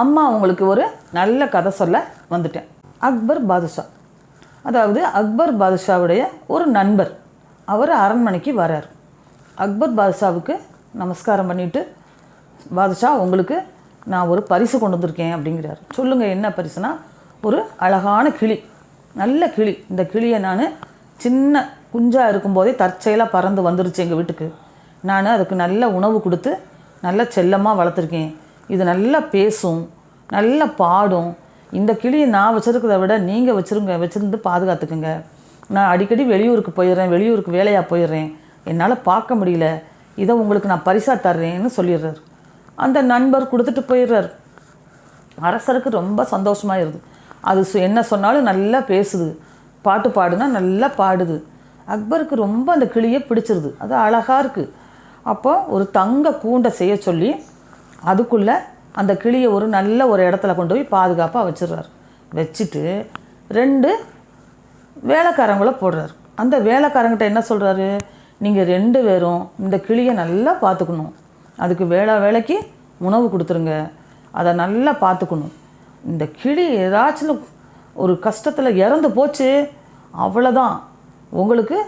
அம்மா அவங்களுக்கு ஒரு நல்ல கதை சொல்ல வந்துட்டேன். அக்பர் பாதுஷா. அதாவது அக்பர் பாதுஷாவுடைய ஒரு நண்பர். அவர் அரண்மனைக்கு வரார். அக்பர் பாதுஷாவுக்கு நமஸ்காரம் பண்ணிட்டு பாதுஷா உங்களுக்கு நான் ஒரு பரிசு கொண்டு வந்திருக்கேன் அப்படிங்கிறார். சொல்லுங்கள் என்ன பரிசுனா ஒரு அழகான கிளி. நல்ல கிளி. இந்த கிளியை நான் சின்ன குஞ்சாக இருக்கும்போதே தற்செயலாக பறந்து வந்துருச்சு எங்கள் வீட்டுக்கு. நான் அதுக்கு நல்ல உணவு கொடுத்து நல்ல செல்லமாக வளர்த்துருக்கேன். இது நல்லா பேசும் நல்லா பாடும். இந்த கிளியை நான் வச்சுருக்கிறத விட நீங்கள் வச்சுருங்க வச்சுருந்து பாதுகாத்துக்குங்க. நான் அடிக்கடி வெளியூருக்கு போயிடுறேன் வெளியூருக்கு வேலையாக போயிடுறேன். என்னால் பார்க்க முடியல. இதை உங்களுக்கு நான் பரிசாக தர்றேன்னு சொல்லிடுறாரு. அந்த நண்பர் கொடுத்துட்டு போயிடுறாரு. அரசருக்கு ரொம்ப சந்தோஷமாயிருது அது சு- என்ன சொன்னாலும் நல்லா பேசுது. பாட்டு பாடுனா நல்லா பாடுது. அக்பருக்கு ரொம்ப அந்த கிளியை பிடிச்சிருது. அது அழகாக இருக்குது அப்போ ஒரு தங்க கூண்டை செய்ய சொல்லி அதுக்குள்ளே அந்த கிளியை ஒரு நல்ல ஒரு இடத்துல கொண்டு போய் பாதுகாப்பாக வச்சிடுறாரு. வச்சுட்டு ரெண்டு வேலைக்காரங்கள போடுறாரு. அந்த வேலைக்காரங்கிட்ட என்ன சொல்கிறாரு நீங்கள் ரெண்டு பேரும் இந்த கிளியை நல்லா பார்த்துக்கணும் அதுக்கு வேளா வேலைக்கு உணவு கொடுத்துருங்க. அதை நல்லா பார்த்துக்கணும் இந்த கிளி ஏதாச்சும் ஒரு கஷ்டத்தில் இறந்து போச்சு அவ்வளோதான் உங்களுக்கு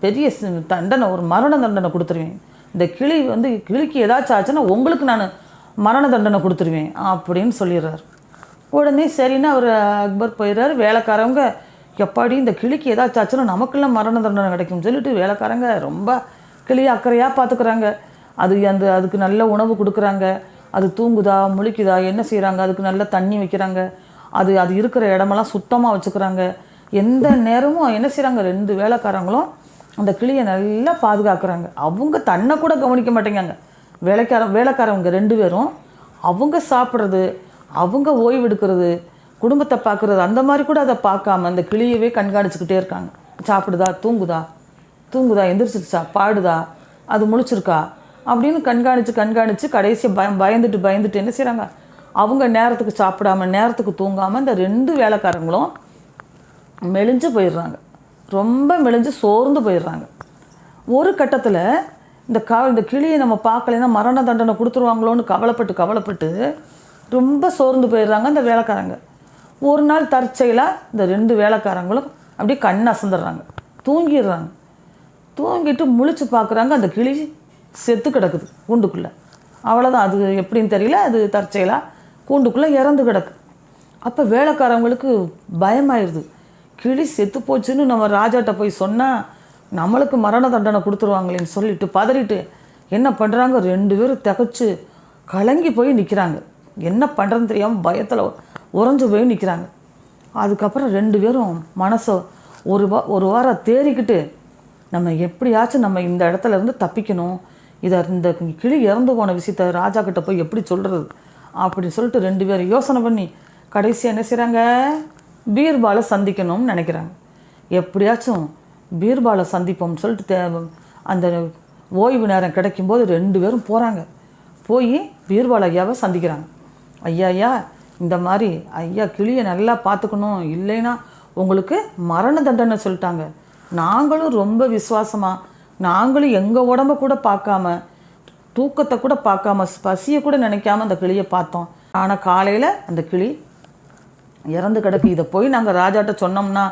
பெரிய தண்டனை ஒரு மரண தண்டனை கொடுத்துருவேன் இந்த கிளி வந்து கிளிக்கு ஏதாச்சும் ஆச்சுன்னா உங்களுக்கு நான் மரண தண்டனை கொடுத்துருவேன் அப்படின்னு சொல்லிடுறாரு. உடனே சரின்னு அவர் அக்பர் போயிடுறாரு. வேலைக்காரவங்க எப்பாடி இந்த கிளிக்கு ஏதாச்சும் ஆச்சுன்னா நமக்கெல்லாம் மரண தண்டனை கிடைக்கும்னு சொல்லிட்டு வேலைக்காரங்க ரொம்ப கிளி அக்கறையாக பார்த்துக்குறாங்க அது அந்த அதுக்கு நல்ல உணவு கொடுக்குறாங்க. அது தூங்குதா முழிக்குதா என்ன செய்கிறாங்க அதுக்கு நல்ல தண்ணி வைக்கிறாங்க. அது அது இருக்கிற இடமெல்லாம் சுத்தமாக வச்சுக்கிறாங்க. எந்த நேரமும் என்ன செய்கிறாங்க ரெண்டு வேலைக்காரங்களும் அந்த கிளியை நல்லா பாதுகாக்கிறாங்க. அவங்க தன்னை கூட கவனிக்க மாட்டேங்காங்க வேலைக்கார வேலைக்காரவங்க ரெண்டு பேரும் அவங்க சாப்பிட்றது அவங்க ஓய்வு எடுக்கிறது குடும்பத்தை பார்க்குறது அந்த மாதிரி கூட அதை பார்க்காம அந்த கிளியவே கண்காணிச்சுக்கிட்டே இருக்காங்க. சாப்பிடுதா தூங்குதா? தூங்குதா எந்திரிச்சிருச்சா? பாடுதா? அது முழிச்சிருக்கா? அப்படின்னு கண்காணித்து கண்காணித்து கடைசியை பயம் பயந்துட்டு பயந்துட்டு என்ன செய்கிறாங்க அவங்க நேரத்துக்கு சாப்பிடாம நேரத்துக்கு தூங்காமல் இந்த ரெண்டு வேலைக்காரங்களும் மெலிஞ்சு போயிடுறாங்க. ரொம்ப மெலிஞ்சு சோர்ந்து போயிடுறாங்க. ஒரு கட்டத்தில் இந்த க இந்த கிளியை நம்ம பார்க்கலைன்னா மரண தண்டனை கொடுத்துருவாங்களோன்னு கவலைப்பட்டு கவலைப்பட்டு ரொம்ப சோர்ந்து போயிடுறாங்க அந்த வேலைக்காரங்க. ஒரு நாள் தற்செயலாக இந்த ரெண்டு வேலைக்காரங்களும் அப்படியே கண் அசந்துடுறாங்க. தூங்கிடுறாங்க. தூங்கிட்டு முழிச்சு பார்க்குறாங்க அந்த கிளி செத்து கிடக்குது கூண்டுக்குள்ளே. அவ்வளோதான் அது எப்படின்னு தெரியல. அது தற்செயலாக கூண்டுக்குள்ளே இறந்து கிடக்கு. அப்போ வேலைக்காரவங்களுக்கு பயமாயிடுது கிளி செத்து போச்சுன்னு நம்ம ராஜாட்ட போய் சொன்னால் நம்மளுக்கு மரண தண்டனை கொடுத்துருவாங்களேன்னு சொல்லிட்டு பதறிட்டு என்ன பண்ணுறாங்க ரெண்டு பேரும் திகச்சு கலங்கி போய் நிற்கிறாங்க என்ன பண்ணுறதுன்னு தெரியாமல் பயத்தில் உறைஞ்சு போய் நிற்கிறாங்க அதுக்கப்புறம் ரெண்டு பேரும் மனசை ஒரு வா ஒரு வாரம் தேறிக்கிட்டு நம்ம எப்படியாச்சும் நம்ம இந்த இடத்துல இருந்து தப்பிக்கணும். இதை இந்த கிளி இறந்து போன விஷயத்த ராஜா கிட்ட போய் எப்படி சொல்கிறது அப்படின்னு சொல்லிட்டு ரெண்டு பேரும் யோசனை பண்ணி கடைசியாக என்ன செய்கிறாங்க பீர்பாலை சந்திக்கணும்னு நினைக்கிறாங்க. எப்படியாச்சும் பீர்பாலை சந்திப்போம்னு சொல்லிட்டு தே- அந்த ஓய்வு நேரம் கிடைக்கும்போது ரெண்டு பேரும் போகிறாங்க போய் பீர்பால் ஐயாவை சந்திக்கிறாங்க. ஐயா ஐயா இந்த மாதிரி ஐயா கிளியை நல்லா பார்த்துக்கணும். இல்லைன்னா உங்களுக்கு மரண தண்டனை சொல்லிட்டாங்க. நாங்களும் ரொம்ப விசுவாசமாக நாங்களும் எங்கள் உடம்ப கூட பார்க்காம தூக்கத்தை கூட பார்க்காம பசியை கூட நினைக்காம அந்த கிளியை பார்த்தோம். ஆனால் காலையில் அந்த கிளி இறந்து கிடக்கு. இதை போய் நாங்கள் ராஜாட்ட சொன்னோம்னா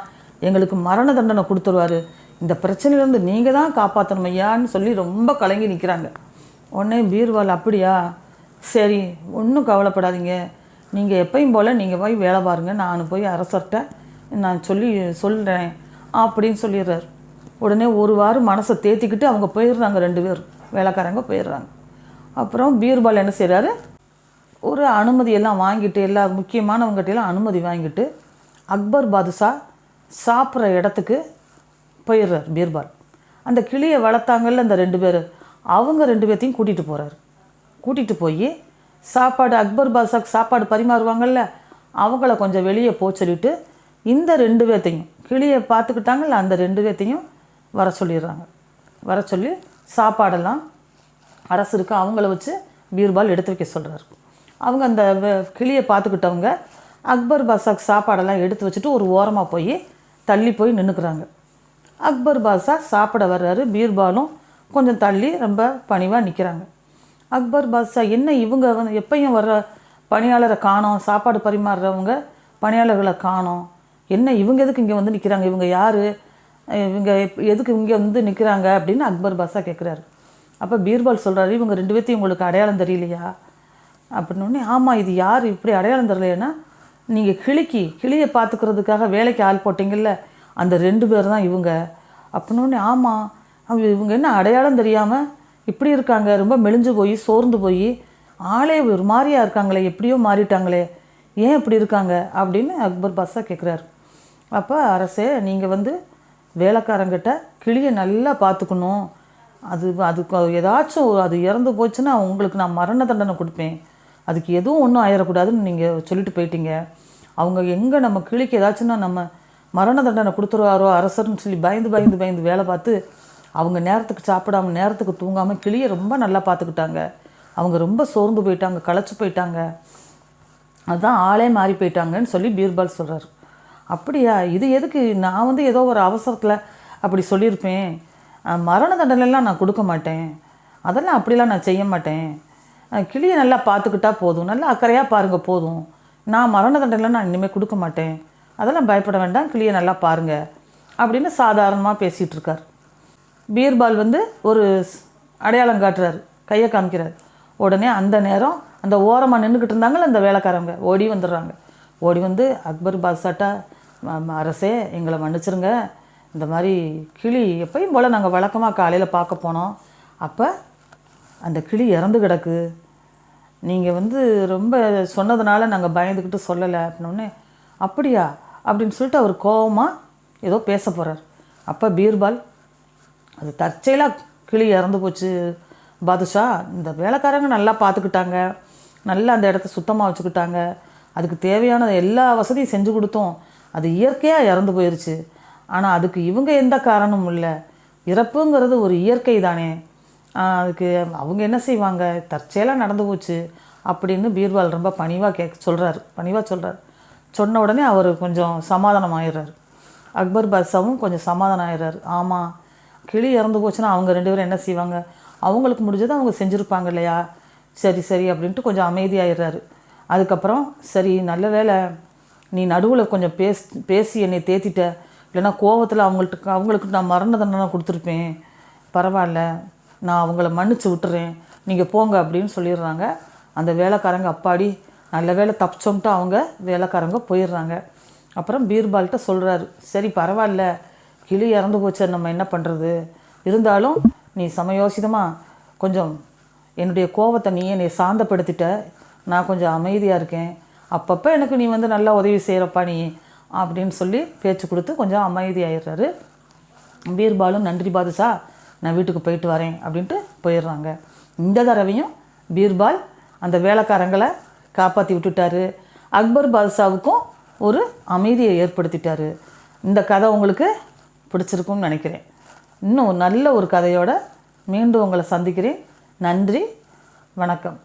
எங்களுக்கு மரண தண்டனை கொடுத்துருவாரு. இந்த பிரச்சனையிலேருந்து நீங்கள் தான் காப்பாற்றணும் ஐயான்னு சொல்லி ரொம்ப கலங்கி நிற்கிறாங்க உடனே பீர்வால் அப்படியா? சரி ஒன்றும் கவலைப்படாதீங்க. நீங்கள் எப்பயும் போல் நீங்கள் போய் வேலை பாருங்க. நான் போய் அரசர்கிட்ட நான் சொல்லி சொல்கிறேன் அப்படின்னு சொல்லிடுறாரு. உடனே ஒரு வாரம் மனசை தேத்திக்கிட்டு அவங்க போயிடுறாங்க ரெண்டு பேர் வேலைக்காரங்க போயிடுறாங்க. அப்புறம் பீர்பால் என்ன செய்கிறாரு ஒரு அனுமதி எல்லாம் வாங்கிட்டு எல்லா முக்கியமானவங்ககிட்டலாம் அனுமதி வாங்கிட்டு அக்பர் பாதுஷா சாப்பிட்ற இடத்துக்கு போயிடுறார் பீர்பால். அந்த கிளியை வளர்த்தாங்கல்ல அந்த ரெண்டு பேர். அவங்க ரெண்டு பேர்த்தையும் கூட்டிகிட்டு போகிறாரு கூட்டிகிட்டு போய் சாப்பாடு அக்பர் பாதுஷாக்கு சாப்பாடு பரிமாறுவாங்கல்ல அவங்கள கொஞ்சம் வெளியே போக சொல்லிட்டு இந்த ரெண்டு பேர்த்தையும் கிளியை பார்த்துக்கிட்டாங்கல்ல அந்த ரெண்டு பேர்த்தையும் வர சொல்லிடுறாங்க. வர சொல்லி சாப்பாடெல்லாம் அரசருக்கு அவங்கள வச்சு பீர்பால் எடுத்து வைக்க சொல்கிறாரு அவங்க அந்த வ- கிளியை பார்த்துக்கிட்டவங்க அக்பர் பாஷாக்கு சாப்பாடெல்லாம் எடுத்து வச்சுட்டு ஒரு ஓரமாக போய் தள்ளி போய் நின்றுக்குறாங்க அக்பர் பாஷா சாப்பிட வர்றாரு பீர்பாலும் கொஞ்சம் தள்ளி ரொம்ப பணிவாக நிற்கிறாங்க அக்பர் பாஷா என்ன இவங்க வந்து எப்பயும் வர்ற பணியாளரை காணோம் சாப்பாடு பரிமாறுறவங்க பணியாளர்களை காணோம். என்ன இவங்க எதுக்கு இங்கே வந்து நிற்கிறாங்க இவங்க யார்? இவங்க எப்- எதுக்கு இங்கே வந்து நிற்கிறாங்க அப்படின்னு அக்பர் பாஷா கேட்குறாரு அப்போ பீர்பால் சொல்கிறாரு இவங்க ரெண்டு பேர்த்தையும் உங்களுக்கு அடையாளம் தெரியலையா? அப்படின்னோடனே ஆமாம் இது யார்? இப்படி அடையாளம் தெரியலைன்னா நீங்கள் கிளிக்கு கிளியை பார்த்துக்கிறதுக்காக வேலைக்கு ஆள் போட்டிங்கல்ல அந்த ரெண்டு பேர் தான் இவங்க. அப்படின்னோடனே ஆமாம் அவங்க இவங்க என்ன அடையாளம் தெரியாமல் இப்படி இருக்காங்க? ரொம்ப மெலிஞ்சு போய் சோர்ந்து போய் ஆளே ஒரு மாதிரியா இருக்காங்களே எப்படியோ மாறிட்டாங்களே ஏன் இப்படி இருக்காங்க? அப்படின்னு அக்பர் பாஷா கேட்குறாரு அப்போ அரசே நீங்கள் வந்து வேலைக்காரங்கிட்ட கிளியை நல்லா பார்த்துக்கணும். அது அதுக்கு ஏதாச்சும் ஒரு- அது இறந்து போச்சுன்னா உங்களுக்கு நான் மரண தண்டனை கொடுப்பேன். அதுக்கு எதுவும் ஒன்றும் ஆயிடக்கூடாதுன்னு நீங்கள் சொல்லிட்டு போயிட்டீங்க. அவங்க எங்கே நம்ம கிளிக்கு ஏதாச்சும்னா நம்ம மரண தண்டனை கொடுத்துருவாரோ அரசர்னு சொல்லி பயந்து பயந்து பயந்து வேலை பார்த்து அவங்க நேரத்துக்கு சாப்பிடாம நேரத்துக்கு தூங்காமல் கிளியை ரொம்ப நல்லா பார்த்துக்கிட்டாங்க. அவங்க ரொம்ப சோர்ந்து போயிட்டாங்க களைச்சி போயிட்டாங்க. அதுதான் ஆளே மாறி போயிட்டாங்கன்னு சொல்லி பீர்பால் சொல்கிறார் அப்படியா? இது எதுக்கு? நான் வந்து ஏதோ ஒரு அவசரத்தில் அப்படி சொல்லியிருப்பேன். மரண தண்டனைலாம் நான் கொடுக்க மாட்டேன். அதெல்லாம் அப்படிலாம் நான் செய்ய மாட்டேன். கிளியை நல்லா பார்த்துக்கிட்டா போதும். நல்லா அக்கறையாக பாருங்கள் போதும். நான் மரண தண்டனை நான் இனிமேல் கொடுக்க மாட்டேன். அதெல்லாம் பயப்பட வேண்டாம் கிளியை நல்லா பாருங்கள் அப்படின்னு சாதாரணமாக பேசிகிட்ருக்கார் பீர்பால் வந்து ஒரு அடையாளம் காட்டுறாரு கையை காமிக்கிறார். உடனே அந்த நேரம் அந்த ஓரமாக நின்றுக்கிட்டு இருந்தாங்களே அந்த வேலைக்காரங்க ஓடி வந்துடுறாங்க. ஓடி வந்து அக்பர் பாதுசாட்டா அரசே எங்களை மன்னிச்சிருங்க. இந்த மாதிரி கிளி எப்பயும் போல் நாங்கள் வழக்கமாக காலையில் பார்க்க போனோம். அப்போ அந்த கிளி இறந்து கிடக்கு. நீங்கள் வந்து ரொம்ப சொன்னதுனால நாங்கள் பயந்துக்கிட்டு சொல்லலை அப்படின்னோடனே அப்படியா? அப்படின்னு சொல்லிட்டு அவர் கோவமாக ஏதோ பேச போகிறார் அப்போ பீர்பால் அது தற்செயலாக கிளி இறந்து போச்சு. பாதுஷா இந்த வேலைக்காரங்க நல்லா பார்த்துக்கிட்டாங்க நல்லா அந்த இடத்த சுத்தமாக வச்சுக்கிட்டாங்க. அதுக்கு தேவையான எல்லா வசதியும் செஞ்சு கொடுத்தோம். அது இயற்கையாக இறந்து போயிடுச்சு ஆனால் அதுக்கு இவங்க எந்த காரணமும் இல்லை. இறப்புங்கிறது ஒரு இயற்கை தானே. அதுக்கு அவங்க என்ன செய்வாங்க? தற்செயலாக நடந்து போச்சு அப்படின்னு பீர்பால் ரொம்ப பணிவாக கேட்க சொல்கிறாரு பணிவாக சொல்கிறார் சொன்ன உடனே அவர் கொஞ்சம் சமாதானம் ஆயிடுறாரு அக்பர் பாஷாவும் கொஞ்சம் சமாதானம் ஆயிடுறாரு ஆமாம் கிளி இறந்து போச்சுன்னா அவங்க ரெண்டு பேரும் என்ன செய்வாங்க? அவங்களுக்கு முடிஞ்சதை அவங்க செஞ்சுருப்பாங்க இல்லையா? சரி சரி அப்படின்ட்டு கொஞ்சம் அமைதியாகிடுறாரு அதுக்கப்புறம் சரி நல்ல வேளை நீ நடுவில் கொஞ்சம் பேஸ் பேசி என்னை தேத்திட்ட. இல்லைன்னா கோவத்தில் அவங்கள்ட்ட அவங்களுக்கு நான் மரண தண்டனை கொடுத்துருப்பேன். பரவாயில்ல. நான் அவங்கள மன்னிச்சு விட்டுறேன். நீங்கள் போங்க அப்படின்னு சொல்லிடுறாங்க. அந்த வேலைக்காரங்க அப்பாடி நல்ல வேலை தப்பிச்சோம்ட்டு அவங்க வேலைக்காரங்க போயிடுறாங்க. அப்புறம் பீர்பால்கிட்ட சொல்கிறாரு சரி பரவாயில்ல. கிளி இறந்து போச்சு நம்ம என்ன பண்ணுறது இருந்தாலும் நீ சமயோசிதமாக கொஞ்சம் என்னுடைய கோவத்தை நீ என்னை சாந்தப்படுத்திட்ட. நான் கொஞ்சம் அமைதியாக இருக்கேன். அப்பப்போ எனக்கு நீ வந்து நல்லா உதவி செய்கிறப்பா நீ அப்படின்னு சொல்லி பேச்சு கொடுத்து கொஞ்சம் அமைதியாயிடுறாரு. பீர்பாலும் நன்றி பாதுஷா. நான் வீட்டுக்கு போயிட்டு வரேன் அப்படின்ட்டு போயிடுறாங்க. இந்த தடவையும் பீர்பால் அந்த வேலைக்காரங்களை காப்பாற்றி விட்டுட்டாரு. அக்பர் பாதுஷாவுக்கும் ஒரு அமைதியை ஏற்படுத்திட்டாரு. இந்த கதை உங்களுக்கு பிடிச்சிருக்கும்னு நினைக்கிறேன். இன்னும் நல்ல ஒரு கதையோடு மீண்டும் உங்களை சந்திக்கிறேன். நன்றி வணக்கம்.